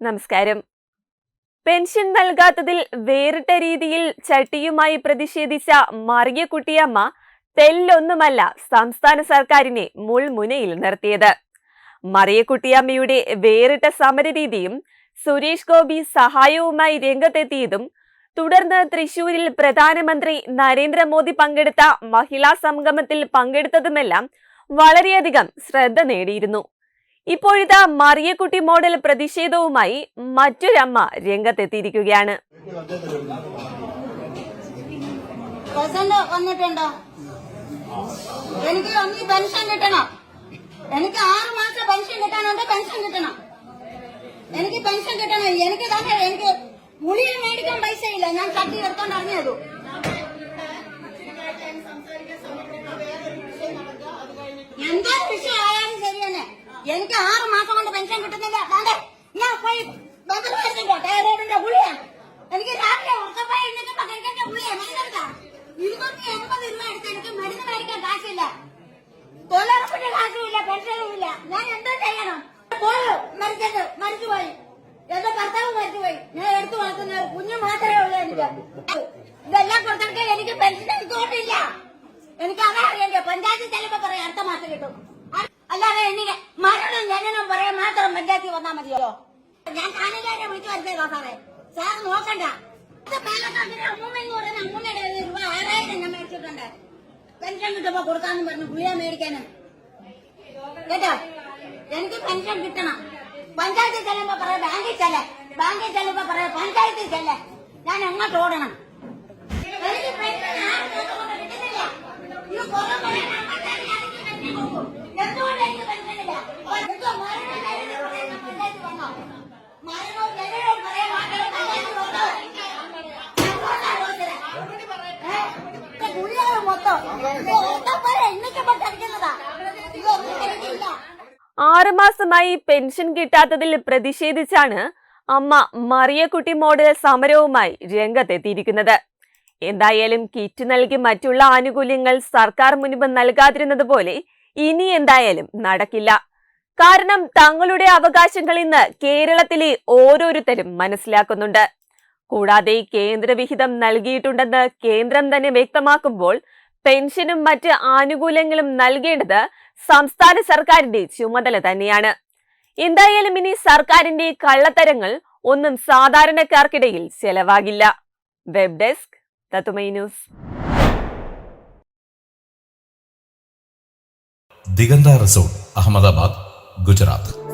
നമസ്കാരം. പെൻഷൻ നൽകാത്തതിൽ വേറിട്ട രീതിയിൽ ചട്ടിയുമായി പ്രതിഷേധിച്ച മറിയക്കുട്ടിയമ്മ തെല്ലൊന്നുമല്ല സംസ്ഥാന സർക്കാരിനെ മുൾമുനയിൽ നിർത്തിയത്. മറിയക്കുട്ടിയമ്മയുടെ വേറിട്ട സമരരീതിയും സുരേഷ് ഗോപി സഹായവുമായി രംഗത്തെത്തിയതും തുടർന്ന് തൃശൂരിൽ പ്രധാനമന്ത്രി നരേന്ദ്രമോദി പങ്കെടുത്ത മഹിളാ സംഗമത്തിൽ പങ്കെടുത്തതുമെല്ലാം വളരെയധികം ശ്രദ്ധ നേടിയിരുന്നു. ഇപ്പോഴിതാ മറിയക്കുട്ടി മോഡൽ പ്രതിഷേധവുമായി മറ്റൊരമ്മ രംഗത്തെത്തിയിരിക്കുകയാണ്. വന്നിട്ടുണ്ടോ? എനിക്ക് ഒന്നി പെൻഷൻ കിട്ടണം. എനിക്ക് ആറ് മാസം പെൻഷൻ കിട്ടാനുണ്ട് പെൻഷൻ കിട്ടണം. എനിക്ക് പെൻഷൻ കിട്ടണം എനിക്ക് തന്നെ എനിക്ക് ഗുളിക മേടിക്കാൻ പൈസ ഇല്ല ഞാൻ കട്ടി എടുത്തോണ്ട് ഇറങ്ങിയതു എന്താ വിഷയം ആയാലും ശരി തന്നെ എനിക്ക് ആറ് മാസം കൊണ്ട് പെൻഷൻ കിട്ടുന്നില്ല. അതാണ്ട് ഞാൻ പോയി ബന്ധപ്പെടുന്നുണ്ടോ ടൈറോയിഡിന്റെ ഗുളിയാണ് എനിക്ക് രാവിലെ ഉറക്കപ്പായി എഴുന്നേറ്റപ്പോ കഴിക്കേണ്ട ഗുളിയാണ് മരുന്നെടുത്താ? ഇരുന്നൂറ്റി എൺപത് രൂപ എടുത്ത് എനിക്ക് മരുന്ന് മേടിക്കാൻ കാശില്ല. തൊഴിലുറപ്പിന്റെ കാശുമില്ല പെൻഷനും ഇല്ല ഞാൻ എന്താ ചെയ്യണം? പോയോ? മരിച്ചത്. മരിച്ചുപോയി. എന്റെ ഭർത്താവ് മരിച്ചുപോയി. ഞാൻ എടുത്തു വളർത്തുന്ന കുഞ്ഞു മാത്രമേ ഉള്ളൂ എനിക്ക്. ഇതെല്ലാം കൊടുത്തൊക്കെ എനിക്ക് പെൻഷൻ എടുത്തോട്ടില്ല എനിക്ക് അതാ അറിയണ്ടേ പഞ്ചായത്തിൽ ചെല്ലുമ്പോ പറയാം അടുത്ത മാസം കിട്ടും. എനിക്ക് മരണം ജനനം പറയാൻ മാത്രം പഞ്ചായത്തിൽ വന്നാ മതിയോ ഞാൻ താനുകാരെ വിളിച്ചു വരുത്തേക്കോ സാറേ. സാർ നോക്കണ്ട. ഇത് പാലക്കാട്ടിലെ അമ്മൂമ്മ എന്ന് പറയുന്ന അമ്മൂമ്മയുടെ രൂപ ആറായിരം ഞാൻ മേടിച്ചിട്ടുണ്ട്. പെൻഷൻ കിട്ടുമ്പോ കൊടുക്കാന്ന് പറഞ്ഞു ഗുളിക മേടിക്കാനും. കേട്ടോ? എനിക്ക് പെൻഷൻ കിട്ടണം. പഞ്ചായത്തിൽ ചെല്ലുമ്പോ പറയാം ബാങ്കിൽ ചെല്ല. ബാങ്കിൽ ചെല്ലുമ്പോ പറയാം പഞ്ചായത്തിൽ ചെല്ല. ഞാൻ എങ്ങോട്ട് ഓടണം. എനിക്ക് പെൻഷൻ കൊണ്ട് കിട്ടുന്നില്ല. ഇത് കൊറോണ ഞാൻ പഞ്ചായത്തിൽ പെൻഷൻ കൊടുക്കും. എന്തുകൊണ്ട് എനിക്ക് പെൻഷൻ ഇല്ല എന്തോ മരണം കഴിഞ്ഞ് പറയുന്ന പഞ്ചായത്തിൽ വന്നോ മരണവും ജനനവും പറയാൻ മാത്രമേ പഞ്ചായത്തിൽ വന്നോ അതുകൊണ്ടാണ് ചോദിച്ചത്. ഏ? ഇത് ഗുളികകൾ മൊത്തം ഇത് ഒത്തപ്പര എണ്ണിക്കപ്പോ കഴിക്കുന്നതാ ഇതൊന്നും കഴിക്കില്ല ആറുമാസമായി പെൻഷൻ കിട്ടാത്തതിൽ പ്രതിഷേധിച്ചാണ് അമ്മ മറിയക്കുട്ടി മോഡൽ സമരവുമായി രംഗത്തെത്തിയിരിക്കുന്നത്. എന്തായാലും കിറ്റ് നൽകി മറ്റുള്ള ആനുകൂല്യങ്ങൾ സർക്കാർ മുൻപ് നൽകാതിരുന്നത് പോലെ ഇനി എന്തായാലും നടക്കില്ല. കാരണം തങ്ങളുടെ അവകാശങ്ങൾ ഇന്ന് കേരളത്തിലെ ഓരോരുത്തരും മനസ്സിലാക്കുന്നുണ്ട്. കൂടാതെ കേന്ദ്രവിഹിതം നൽകിയിട്ടുണ്ടെന്ന് കേന്ദ്രം തന്നെ വ്യക്തമാക്കുമ്പോൾ പെൻഷനും മറ്റ് ആനുകൂല്യങ്ങളും നൽകേണ്ടത് സംസ്ഥാന സർക്കാരിന്റെ ചുമതല തന്നെയാണ്. എന്തായാലും ഇനി സർക്കാരിന്റെ കള്ളത്തരങ്ങൾ ഒന്നും സാധാരണക്കാർക്കിടയിൽ ചെലവാകില്ല. വെബ് ഡെസ്ക് തത്തുമൈ ന്യൂസ്. ദിഗന്ത റിസോർട്ട് അഹമ്മദാബാദ്. ഗുജറാത്ത്